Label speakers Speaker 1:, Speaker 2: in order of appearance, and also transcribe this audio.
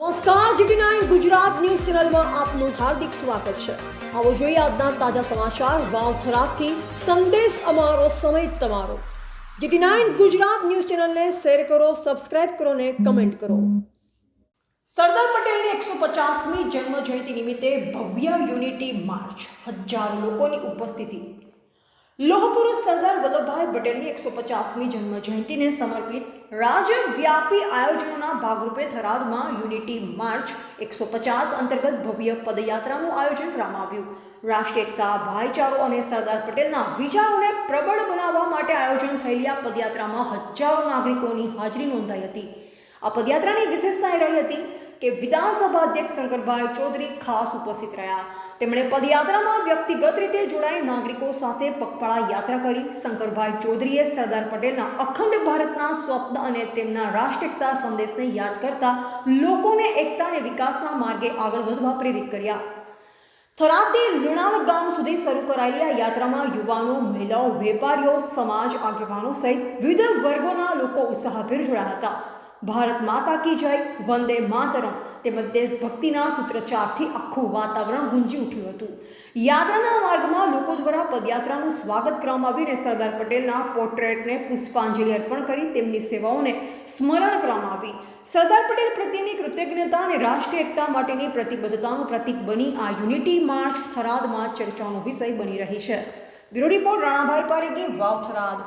Speaker 1: નમસ્કાર GT nine Gujarat news ચેનલમાં આપનું હાર્દિક સ્વાગત છે. આવો જોઈએ આજના તાજા સમાચાર વાવ થરાદથી સંદેશ અમારો, સમય તમારો. જીટી નાઇન ગુજરાત ન્યૂઝ ચેનલને શેર કરો, સબસ્ક્રાઇબ કરો ને કમેન્ટ કરો. સરદાર પટેલની એકસો પચાસમી જન્મ જયંતિ નિમિત્તે ભવ્ય યુનિટી માર્ચ. હજારો લોકોની ઉપસ્થિતિ. લોહ પુરુષ સરદાર વલ્લભભાઈ પટેલની એકસો પચાસમી જન્મ જયંતિને સમર્પિત રાજ્યવ્યાપી આયોજનોના ભાગરૂપે થરાદમાં યુનિટી માર્ચ એકસો પચાસ અંતર્ગત ભવ્ય પદયાત્રાનું આયોજન કરવામાં આવ્યું. રાષ્ટ્રીય એકતા, ભાઈચારો અને સરદાર પટેલના વિચારોને પ્રબળ બનાવવા માટે આયોજન થયેલી આ પદયાત્રામાં હજારો નાગરિકોની હાજરી નોંધાઈ હતી. આ પદયાત્રાની વિશેષતા એ રહી હતી કે વિધાનસભા અધ્યક્ષ શંકરભાઈ ચૌધરી ખાસ ઉપસ્થિત રહ્યા. તેમણે પદયાત્રામાં વ્યક્તિગત રીતે જોડાઈ નાગરિકો સાથે પગપાળા યાત્રા કરી. શંકરભાઈ ચૌધરીએ સરદાર પટેલના અખંડ ભારતના સ્વપ્ન અને તેમના રાષ્ટ્રીયતા સંદેશને યાદ કરતા લોકોને એકતા અને વિકાસના માર્ગે આગળ વધવા પ્રેરિત કર્યા. થરાદથી લુણાલ ગામ સુધી શરૂ કરાયેલી આ યાત્રામાં યુવાનો, મહિલાઓ, વેપારીઓ, સમાજ આગેવાનો સહિત વિવિધ વર્ગોના લોકો ઉત્સાહભેર જોડાયા હતા. ભારત માતા કી જય, વંદે માતરમ તેમજ દેશભક્તિના સૂત્રચારથી આખું વાતાવરણ ગુંજી ઉઠ્યું હતું. યાત્રાના માર્ગમાં લોકો દ્વારા પદયાત્રાનું સ્વાગત કરવામાં આવીને સરદાર પટેલના પોર્ટ્રેટને પુષ્પાંજલિ અર્પણ કરી તેમની સેવાઓને સ્મરણ કરવામાં આવી. સરદાર પટેલ પ્રત્યેની કૃતજ્ઞતા અને રાષ્ટ્રીય એકતા માટેની પ્રતિબદ્ધતાનું પ્રતીક બની આ યુનિટી માર્ચ થરાદમાં ચર્ચાનો વિષય બની રહી છે. Bureau report Ranabhai Parekhi, Vav Tharad.